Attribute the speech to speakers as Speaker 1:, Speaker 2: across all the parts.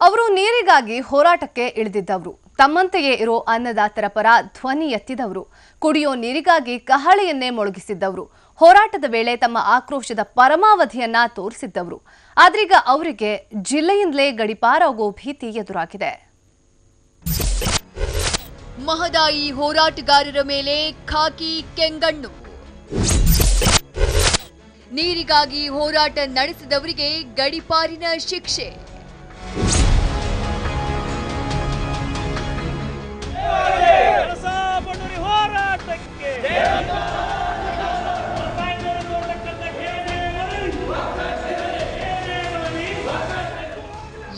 Speaker 1: ಅವರು ನೀರಿಗಾಗಿ ಹೋರಾಟಕ್ಕೆ ಇಳಿದಿದ್ದವರು. ತಮ್ಮಂತೆಯೇ ಇರೋ ಅನ್ನದಾತರ ಪರ ಧ್ವನಿ ಎತ್ತಿದವರು. ಕುಡಿಯೋ ನೀರಿಗಾಗಿ ಕಹಳೆಯನ್ನೇ ಮೊಳಗಿಸಿದ್ದವರು. ಹೋರಾಟದ ವೇಳೆ ತಮ್ಮ ಆಕ್ರೋಶದ ಪರಮಾವಧಿಯನ್ನ ತೋರಿಸಿದ್ದವರು. ಆದ್ರೀಗ ಅವರಿಗೆ ಜಿಲ್ಲೆಯಿಂದಲೇ ಗಡಿಪಾರಾಗೋ ಭೀತಿ ಎದುರಾಗಿದೆ.
Speaker 2: ಮಹದಾಯಿ ಹೋರಾಟಗಾರರ ಮೇಲೆ ಖಾಕಿ ಕೆಂಗಣ್ಣು. ನೀರಿಗಾಗಿ ಹೋರಾಟ ನಡೆಸಿದವರಿಗೆ ಗಡಿಪಾರಿನ ಶಿಕ್ಷೆ.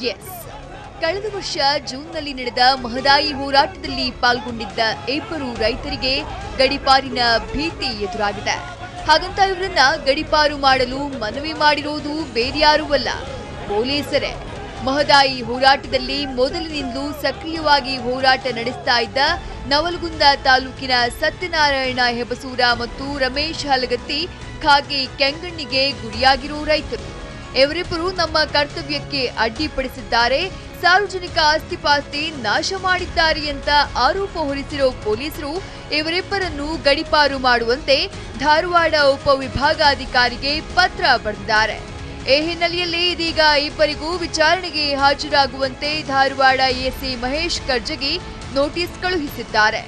Speaker 2: ಎಸ್. ಕಳೆದ ವರ್ಷ ಜೂನ್ನಲ್ಲಿ ನಡೆದ ಮಹದಾಯಿ ಹೋರಾಟದಲ್ಲಿ ಪಾಲ್ಗೊಂಡಿದ್ದ ಇಬ್ಬರು ರೈತರಿಗೆ ಗಡಿಪಾರಿನ ಭೀತಿ ಎದುರಾಗಿದೆ. ಹಾಗಂತ ಇವರನ್ನ ಗಡಿಪಾರು ಮಾಡಲು ಮನವಿ ಮಾಡಿರೋದು ಬೇರ್ಯಾರೂ ಅಲ್ಲ, ಪೊಲೀಸರೇ. ಮಹದಾಯಿ ಹೋರಾಟದಲ್ಲಿ ಮೊದಲಿನಿಂದಲೂ ಸಕ್ರಿಯವಾಗಿ ಹೋರಾಟ ನಡೆಸ್ತಾ ಇದ್ದ ನವಲಗುಂದ ತಾಲೂಕಿನ ಸತ್ಯನಾರಾಯಣ ಹೆಬಸೂರ ಮತ್ತು ರಮೇಶ್ ಹಲಗತ್ತಿ ಖಾಗೆ ಕೆಂಗಣ್ಣಿಗೆ ಗುರಿಯಾಗಿರುವ ರೈತರು. ಇವರಿಬ್ಬರು ನಮ್ಮ ಕರ್ತವ್ಯಕ್ಕೆ ಅಡ್ಡಿಪಡಿಸಿದ್ದಾರೆ. ಸಾರ್ವಜನಿಕ ಆಸ್ತಿಪಾಸ್ತಿ ನಾಶ ಮಾಡಿದ್ದಾರೆ ಅಂತ ಆರೋಪ ಹೊರಿಸಿರೋ ಪೊಲೀಸರು ಇವರಿಬ್ಬರನ್ನು ಗಡಿಪಾರು ಮಾಡುವಂತೆ ಧಾರವಾಡ ಉಪವಿಭಾಗಾಧಿಕಾರಿಗೆ ಪತ್ರ ಬರೆದಿದ್ದಾರೆ. ಈ ಹಿನ್ನೆಲೆಯಲ್ಲಿ ಇದೀಗ ಇಬ್ಬರಿಗೂ ವಿಚಾರಣೆಗೆ ಹಾಜರಾಗುವಂತೆ ಧಾರವಾಡ ಎಸಿ ಮಹೇಶ್ ಕರ್ಜಗಿ ನೋಟಿಸ್ ಕಳುಹಿಸಿದ್ದಾರೆ.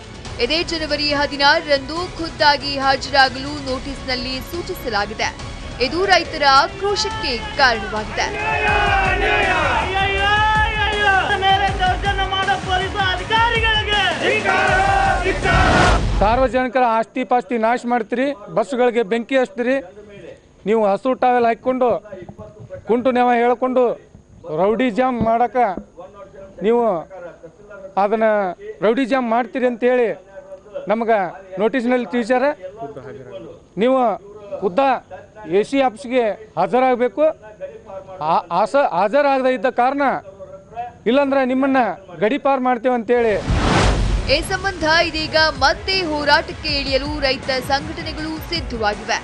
Speaker 2: ಇದೇ ಜನವರಿ ಹದಿನಾರರಂದು ಖುದ್ದಾಗಿ ಹಾಜರಾಗಲು ನೋಟಿಸ್ನಲ್ಲಿ ಸೂಚಿಸಲಾಗಿದೆ. ಇದು ರೈತರ ಆಕ್ರೋಶಕ್ಕೆ ಕಾರಣವಾಗಿದೆ.
Speaker 3: ಸಾರ್ವಜನಿಕರ ಆಸ್ತಿ ಪಾಸ್ತಿ ನಾಶ ಮಾಡ್ತೀರಿ ಬಸ್ಗಳಿಗೆ ಬೆಂಕಿ ಹಚ್ತೀರಿ, ನೀವು ಹಸು ಟಾವೆಲ್ ಹಾಕ್ಕೊಂಡು, ಕುಂಟು ನೆವ ಹೇಳ್ಕೊಂಡು ರೌಡಿ ಜಾಮ್ ಮಾಡಕ ನೀವು ಅದನ್ನು ರೌಡಿ ಜಾಮ್ ಮಾಡ್ತೀರಿ ಅಂತೇಳಿ ನಮಗೆ ನೋಟಿಸ್ನಲ್ಲಿ ತಿಳಿಸ್ಯಾರ. ನೀವು ಉದ್ದ ಎ ಸಿ ಆಫೀಸ್ಗೆ ಹಾಜರಾಗಬೇಕು. ಆಸ, ಹಾಜರಾಗದೇ ಇದ್ದ ಕಾರಣ ಇಲ್ಲಾಂದ್ರೆ ನಿಮ್ಮನ್ನು ಗಡಿಪಾರು ಮಾಡ್ತೇವೆ ಅಂತೇಳಿ.
Speaker 2: ಈ ಸಂಬಂಧ ಇದೀಗ ಮತ್ತೆ ಹೋರಾಟಕ್ಕೆ ಇಳಿಯಲು ರೈತ ಸಂಘಟನೆಗಳು ಸಿದ್ಧವಾಗಿವೆ.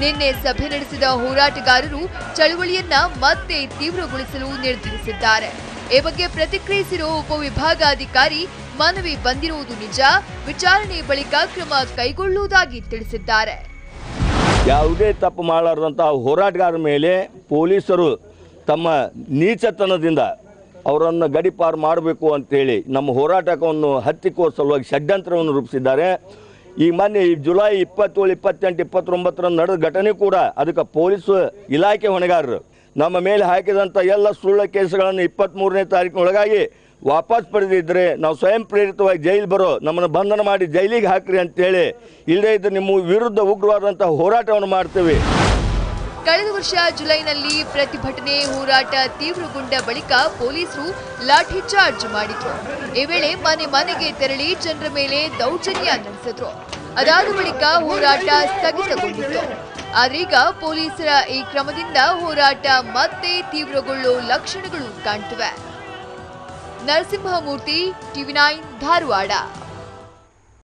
Speaker 2: ನಿನ್ನೆ ಸಭೆ ನಡೆಸಿದ ಹೋರಾಟಗಾರರು ಚಳುವಳಿಯನ್ನ ಮತ್ತೆ ತೀವ್ರಗೊಳಿಸಲು ನಿರ್ಧರಿಸಿದ್ದಾರೆ. ಈ ಬಗ್ಗೆ ಪ್ರತಿಕ್ರಿಯಿಸಿರುವ ಉಪವಿಭಾಗಾಧಿಕಾರಿ, ಮನವಿ ಬಂದಿರುವುದು ನಿಜ, ವಿಚಾರಣೆ ಬಳಿಕ ಕ್ರಮ ಕೈಗೊಳ್ಳುವುದಾಗಿ ತಿಳಿಸಿದ್ದಾರೆ.
Speaker 4: ಯಾವುದೇ ತಪ್ಪು ಮಾಡಲಾರದಂಥ ಹೋರಾಟಗಾರರ ಮೇಲೆ ಪೊಲೀಸರು ತಮ್ಮ ನೀಚತನದಿಂದ ಅವರನ್ನು ಗಡಿಪಾರು ಮಾಡಬೇಕು ಅಂತೇಳಿ ನಮ್ಮ ಹೋರಾಟವನ್ನು ಹತ್ತಿಕ್ಕುವ ಸಲುವಾಗಿ ಷಡ್ಯಂತ್ರವನ್ನು ರೂಪಿಸಿದ್ದಾರೆ. ಈ ಮೊನ್ನೆ ಈ ಜುಲೈ ಇಪ್ಪತ್ತೇಳು, ಇಪ್ಪತ್ತೆಂಟು ಇಪ್ಪತ್ತೊಂಬತ್ತರ ನಡೆದ ಘಟನೆ ಕೂಡ ಅದಕ್ಕೆ ಪೊಲೀಸ್ ಇಲಾಖೆ ಹೊಣೆಗಾರರು ನಮ್ಮ ಮೇಲೆ ಹಾಕಿದಂಥ ಎಲ್ಲ ಸುಳ್ಳ ಕೇಸುಗಳನ್ನು ಇಪ್ಪತ್ತ್ಮೂರನೇ ತಾರೀಕಿನೊಳಗಾಗಿ ವಾಪಸ್ ಪಡೆದಿದ್ದರೆ ನಾವು ಸ್ವಯಂ ಪ್ರೇರಿತವಾಗಿ ಜೈಲು ಬರೋ ನಮ್ಮನ್ನು ಬಂಧನ ಮಾಡಿ ಜೈಲಿಗೆ ಹಾಕ್ರಿ ಅಂತೇಳಿ ಇಲ್ಲದೇ ಇದ್ದರೆ ನಿಮ್ಮ ವಿರುದ್ಧ ಉಗ್ರವಾದಂಥ ಹೋರಾಟವನ್ನು ಮಾಡ್ತೇವೆ.
Speaker 2: ಕಳೆದ ವರ್ಷ ಜುಲೈನಲ್ಲಿ ಪ್ರತಿಭಟನೆ, ಹೋರಾಟ ತೀವ್ರಗೊಂಡ ಬಳಿಕ ಪೊಲೀಸರು ಲಾಠಿ ಚಾರ್ಜ್ ಮಾಡಿದ್ರು. ಈ ವೇಳೆ ಮನೆ ಮನೆಗೆ ತೆರಳಿ ಜನರ ಮೇಲೆ ದೌರ್ಜನ್ಯ ನಡೆಸಿದ್ರು. ಅದಾದ ಬಳಿಕ ಹೋರಾಟ ಸ್ಥಗಿತಗೊಂಡಿತ್ತು ಆದ್ರೀಗ ಪೊಲೀಸರ ಈ ಕ್ರಮದಿಂದ ಹೋರಾಟ ಮತ್ತೆ ತೀವ್ರಗೊಳ್ಳುವ ಲಕ್ಷಣಗಳು ಕಾಣ್ತವೆ. Narasimhamurthy, TV nine Dharwad.